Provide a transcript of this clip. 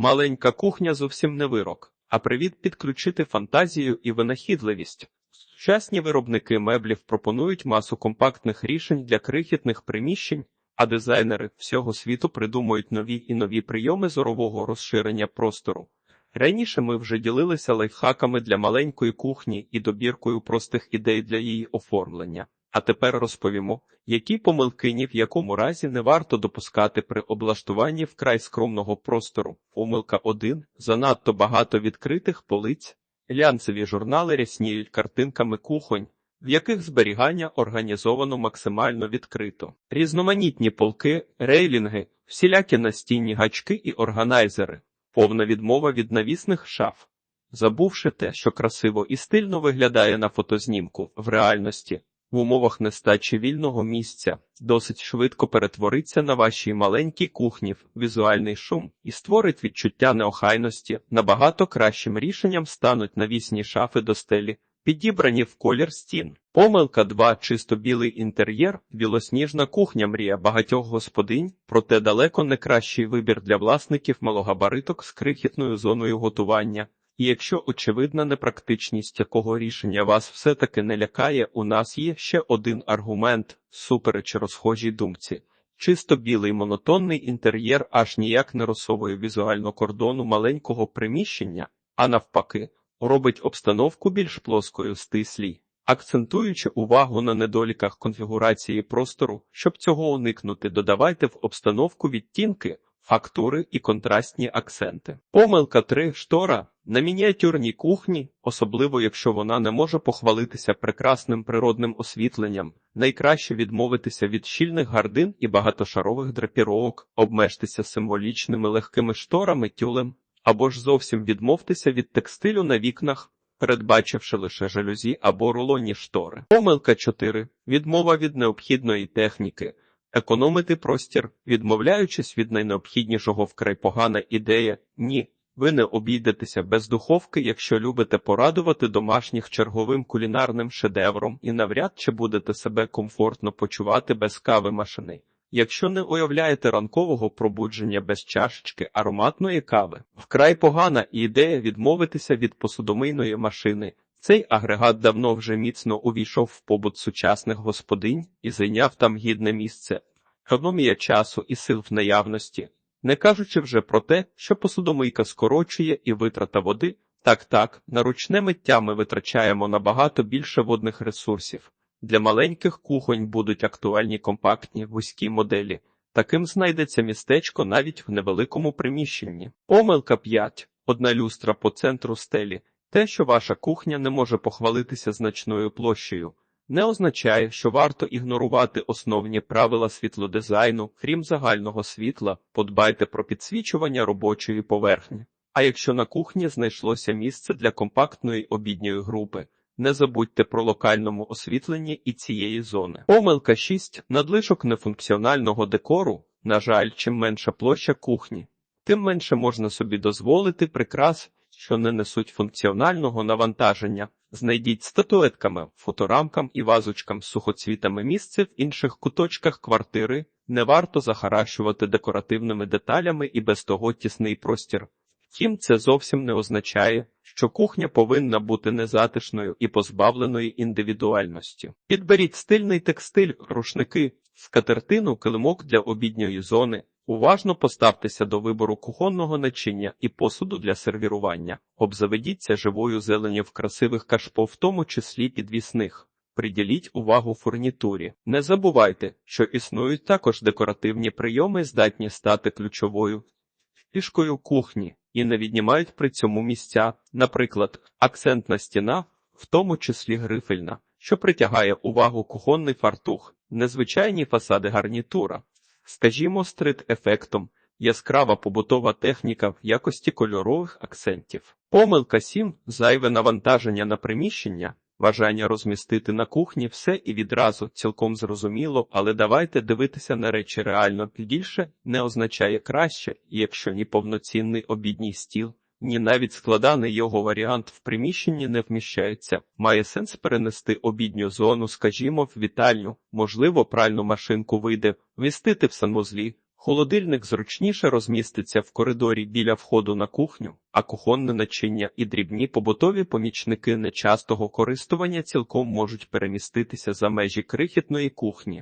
Маленька кухня зовсім не вирок, а привід підключити фантазію і винахідливість. Сучасні виробники меблів пропонують масу компактних рішень для крихітних приміщень, а дизайнери всього світу придумують нові і нові прийоми зорового розширення простору. Раніше ми вже ділилися лайфхаками для маленької кухні і добіркою простих ідей для її оформлення. А тепер розповімо, які помилки ні в якому разі не варто допускати при облаштуванні вкрай скромного простору. Помилка 1. Занадто багато відкритих полиць. Глянцеві журнали рясніють картинками кухонь, в яких зберігання організовано максимально відкрито. Різноманітні полки, рейлінги, всілякі настінні гачки і органайзери, повна відмова від навісних шаф. Забувши те, що красиво і стильно виглядає на фотознімку, в реальності, в умовах нестачі вільного місця, досить швидко перетвориться на вашій маленькій кухні візуальний шум і створить відчуття неохайності. Набагато кращим рішенням стануть навісні шафи до стелі, підібрані в колір стін. Помилка 2. Чисто білий інтер'єр, білосніжна кухня мрія багатьох господинь, проте далеко не кращий вибір для власників малогабариток з крихітною зоною готування. І якщо очевидна непрактичність такого рішення вас все-таки не лякає, у нас є ще один аргумент, супереч розхожій думці. Чисто білий монотонний інтер'єр аж ніяк не розсовує візуально кордону маленького приміщення, а навпаки, робить обстановку більш плоскою стислій, акцентуючи увагу на недоліках конфігурації простору, щоб цього уникнути, додавайте в обстановку відтінки, фактури і контрастні акценти. Помилка 3. штора на мініатюрній кухні, особливо якщо вона не може похвалитися прекрасним природним освітленням, найкраще відмовитися від щільних гардин і багатошарових драпіровок, обмежтеся символічними легкими шторами тюлем, або ж зовсім відмовтеся від текстилю на вікнах, передбачивши лише жалюзі або рулонні штори. Помилка 4. Відмова від необхідної техніки. Економити простір, відмовляючись від найнеобхіднішого вкрай погана ідея, ні. Ви не обійдетеся без духовки, якщо любите порадувати домашніх черговим кулінарним шедевром і навряд чи будете себе комфортно почувати без кави машини. Якщо не уявляєте ранкового пробудження без чашечки ароматної кави, вкрай погана ідея відмовитися від посудомийної машини. Цей агрегат давно вже міцно увійшов в побут сучасних господинь і зайняв там гідне місце. Економія часу і сил в наявності, не кажучи вже про те, що посудомийка скорочує і витрата води. Так так, на ручне миття ми витрачаємо набагато більше водних ресурсів. Для маленьких кухонь будуть актуальні компактні вузькі моделі. Таким знайдеться містечко навіть в невеликому приміщенні. Помилка 5. Одна люстра по центру стелі. Те, що ваша кухня не може похвалитися значною площею, не означає, що варто ігнорувати основні правила світлодизайну, крім загального світла, подбайте про підсвічування робочої поверхні. А якщо на кухні знайшлося місце для компактної обідньої групи, не забудьте про локальному освітленні і цієї зони. Помилка 6. надлишок нефункціонального декору. На жаль, чим менша площа кухні, тим менше можна собі дозволити прикрас, що не несуть функціонального навантаження. Знайдіть статуетками, фоторамкам і вазочкам з сухоцвітами місце в інших куточках квартири. Не варто захаращувати декоративними деталями і без того тісний простір. Втім, це зовсім не означає, що кухня повинна бути незатишною і позбавленої індивідуальності. Підберіть стильний текстиль, рушники, скатертину, килимок для обідньої зони. Уважно поставтеся до вибору кухонного начиння і посуду для сервірування. Обзаведіться живою зеленю в красивих кашпо, в тому числі підвісних. Приділіть увагу фурнітурі. Не забувайте, що існують також декоративні прийоми, здатні стати ключовою фішкою кухні і не віднімають при цьому місця, наприклад, акцентна стіна, в тому числі грифельна, що притягає увагу кухонний фартух, незвичайні фасади гарнітура, скажімо, стрит-ефектом, яскрава побутова техніка в якості кольорових акцентів. Помилка 7. зайве навантаження на приміщення. Бажання розмістити на кухні все і відразу цілком зрозуміло, але давайте дивитися на речі реально більше не означає краще, якщо ні повноцінний обідній стіл, ні навіть складаний його варіант в приміщенні не вміщається. Має сенс перенести обідню зону, скажімо, в вітальню, можливо, пральну машинку вийде, вмістити в санвузлі, Холодильник зручніше розміститься в коридорі біля входу на кухню, а кухонне начиння і дрібні побутові помічники нечастого користування цілком можуть переміститися за межі крихітної кухні.